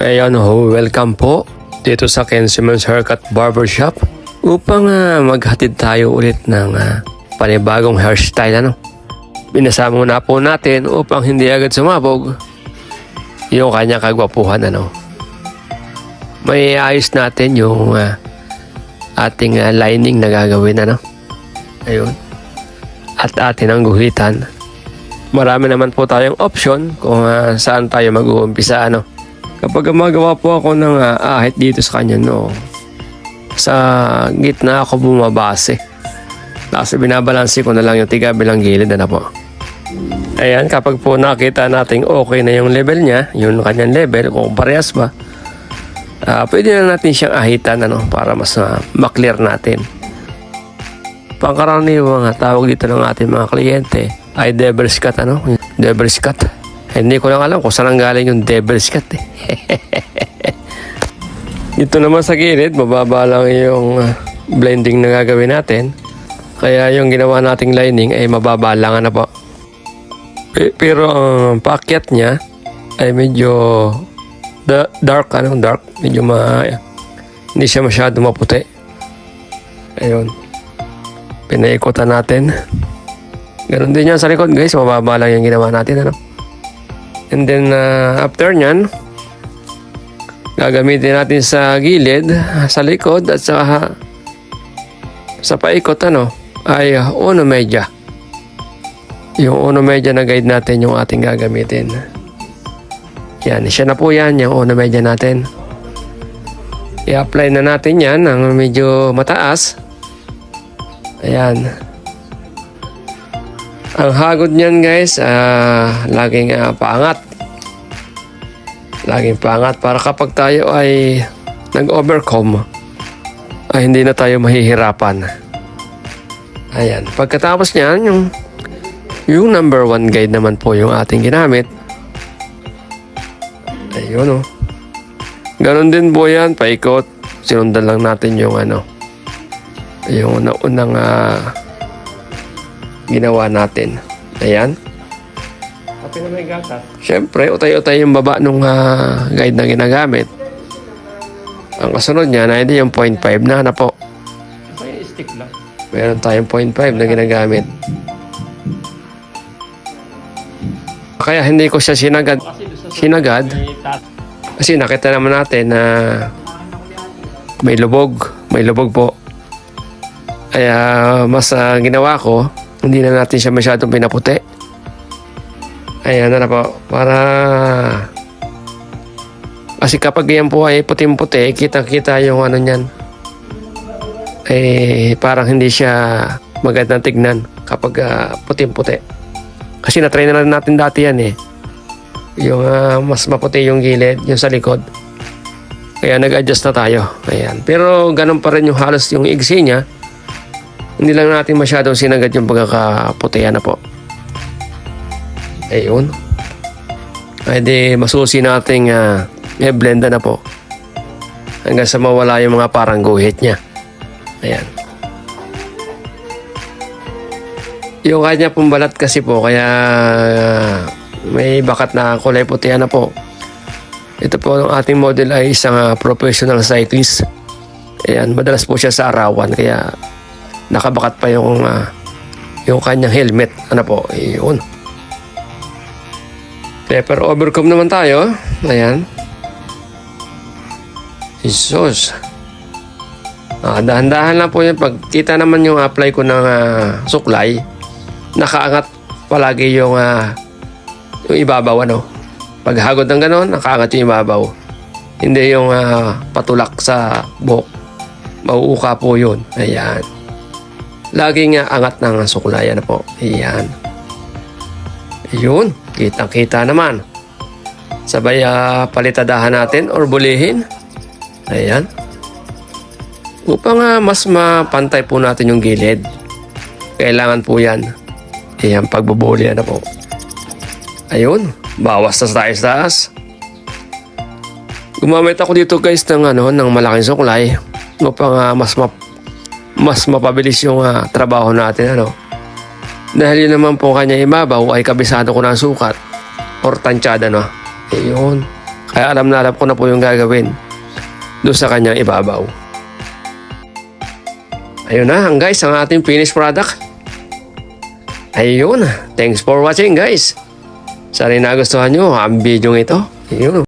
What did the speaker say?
Ayan ho, welcome po dito sa Kensiman's Haircut Barbershop upang ah, maghatid tayo ulit ng ah, panibagong hairstyle ano. Binasama muna po natin upang hindi agad sumabog yung kanyang kagwapuhan ano. May ayos natin yung ah, ating ah, lining na gagawin ano. Ayun. At atin ang guhitan. Marami naman po tayong option kung ah, saan tayo mag-uumpisa ano. Kapag magawa po ako ng ah, ahit dito sa kanya, no, sa gitna ako bumabase. Kasi binabalansi ko na lang yung tiga bilang gilid na po. Ayan, kapag po nakita natin okay na yung level niya, yung kanyang level, kung parehas ba, ah, pwede na natin siyang ahitan ano, para mas ah, maklear natin. Pangkaraniwang tawag dito ng ating mga kliyente ay devil's cut ano, devil's cut. Hindi ko lang alam kung saan ang galing yung devil's cut eh. Dito naman sa gilid, mababa lang yung ah, blending na gagawin natin. Kaya yung ginawa nating lining ay mababa lang ano po. Pe- Pero ang paakyat niya ay medyo da- dark ano, dark. Medyo ma hindi siya masyado maputi. Ayun. Pinaikutan natin. Ganon din yan sa likod guys. Mababa lang yung ginawa natin. Ano? And then uh, after nyan, gagamitin natin sa gilid, sa likod at sa sa paikot ano, ay uno media. Yung uno media na guide natin yung ating gagamitin. Yan, siya na po yan, yung uno media natin. I-apply na natin yan ng medyo mataas. Ayan. Ang hagod niyan guys, ah, laging ah, paangat. Laging paangat para kapag tayo ay nag-overcome, ay hindi na tayo mahihirapan. Ayan. Pagkatapos niyan, yung, yung number one guide naman po yung ating ginamit. Ayun oh. Ganon din po yan, paikot. Sinundan lang natin yung ano, yung unang ah, ginawa natin. Ayan. Happy na may gatas. Siyempre, utay-utay yung baba nung ah, guide na ginagamit. Ang kasunod niya na hindi yung 0.5 na na po. May stick lang. Meron tayong 0.5 na ginagamit. Kaya hindi ko siya sinagad. Sinagad. Kasi nakita naman natin na may lubog. May lubog po. Kaya mas ah, ginawa ko, hindi na natin siya masyadong pinaputi. Ayan na na po. Para... Kasi kapag yan po ay puting-puti, kitang-kita yung ano niyan. Eh, parang hindi siya magandang tignan kapag ah, puting-puti. Kasi na-try na natin dati yan eh. Yung ah, mas maputi yung gilid, yung sa likod. Kaya nag-adjust na tayo. Ayan. Pero ganun pa rin yung halos yung igsi niya. Hindi lang natin masyadong sinagad yung pagkakaputihan na po. Ayun. Ay di masusi nating uh, i-blenda na po. Hanggang sa mawala yung mga parang guhit niya. Ayan. Yung kanya pong balat kasi po, kaya ah, may bakat na kulay puti na po. Ito po ang ating model ay isang ah, professional cyclist. Ayan, madalas po siya sa arawan, kaya nakabakat pa yung ah, yung kanyang helmet. Ano po, yun. Pepper overcome naman tayo. Ayan. Jesus. Ah, dahan-dahan lang po yun. Pag kita naman yung apply ko ng ah, suklay, nakaangat palagi yung ah, yung ibabaw ano. Pag hagod ng ganon, nakaangat yung ibabaw. Hindi yung ah, patulak sa buhok. Mauuka po yun. Ayan. Laging angat ng suklay. Ano po. Ayan. Yun. Kitang-kita naman. Sabay ah, palitadahan natin or bulihin. Ayan. Upang ah, mas mapantay po natin yung gilid. Kailangan po yan. Ayan, pagbubuli na po. Ayun, bawas na sa taas. Gumamit ako dito guys ng ano, ng malaking suklay upang ah, mas map mas mapabilis yung ah, trabaho natin ano. Dahil yun naman po kanya ibabaw ay kabisado ko na sukat or tansyada no. Ayun. Kaya alam na alam ko na po yung gagawin doon sa kanyang ibabaw. Ayun na guys, ang ating finished product. Ayun, thanks for watching guys. Sana nagustuhan nyo ang video ito. Ayun.